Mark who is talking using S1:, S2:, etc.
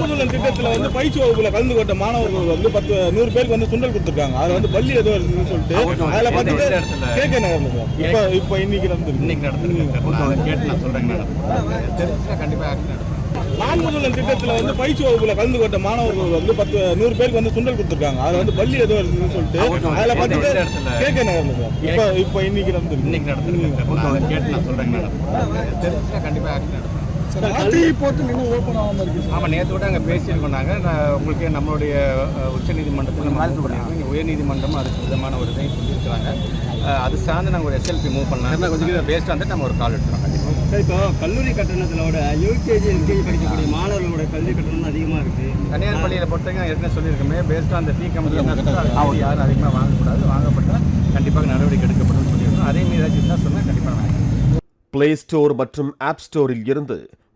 S1: முதல்வன் திட்டத்துல வந்து பயிற்சி வகுப்புல கலந்து கொண்ட மாணவர்கள் வந்து பத்து நூறு பேருக்கு வந்து சுண்டல் கொடுத்துருக்காங்க. அதுல வந்து பள்ளி ஏதோ இருக்குன்னு சொல்லிட்டு அதுல பத்து பேர் கேட்க நகர்ல சார். இப்ப இப்ப இன்னைக்கு நடந்து
S2: இன்னைக்கு நடத்துருக்கேன் நான் கேட்டு நான் சொல்றேங்க தெரிஞ்சுன்னா கண்டிப்பா ஆக்ஷன் எடுப்பேன்
S1: நான் முதல்வன் திட்டத்துல வந்து பயிற்சி வகுப்புல கலந்து கொண்ட மாணவர்கள் வந்து பத்து நூறு பேருக்கு வந்து சுண்டல் கொடுத்துருக்காங்க. அதுல வந்து பள்ளி ஏதோ இருக்குன்னு சொல்லிட்டு அதுல பத்து பேர் கேட்க நகர்ல சார். இப்ப இப்ப இன்னைக்கு நடந்து
S2: இன்னைக்கு நடத்துருக்கேன் நான் கேட்டு நான் சொல்றேங்க தெரிஞ்சுன்னா கண்டிப்பா ஆமாம் நேற்று கூட அங்கே பேசியிருக்கோம் நாங்கள் நான் உங்களுக்கு நம்மளுடைய உச்சநீதிமன்றத்தில் நம்ம உயர்நீதிமன்றம் அதுக்கு விதமான ஒரு இதையும் சொல்லியிருக்கிறாங்க. அது சார்ந்து நாங்கள் ஒரு எஸ்எல்பி மூவ் பண்ணலாம் கொஞ்சம் பேஸ்ட் வந்துட்டு நம்ம ஒரு கால் கண்டிப்பாக
S3: சார் இப்போ கல்லூரி கட்டணத்திலோட யூகேஜி எல்கேஜி படிக்கக்கூடிய மாணவர்களோட கல்வி கட்டணம் அதிகமாக இருக்குது
S2: தனியார் பள்ளியில் பொறுத்தவரைக்கும் ஏற்கனவே சொல்லியிருக்கோமே பேஸ்ட் அந்த ஃபீ கம்மி அது யாரும் அதிகமாக வாங்கக்கூடாது வாங்கப்பட்டால் கண்டிப்பாக நடவடிக்கை எடுக்கப்படும் சொல்லியிருக்கோம். அதே மீறி ஏதாச்சும் தான் சொன்னால் கண்டிப்பாக நான்
S4: பிளே ஸ்டோர் மற்றும் ஆப் ஸ்டோரில் இருந்து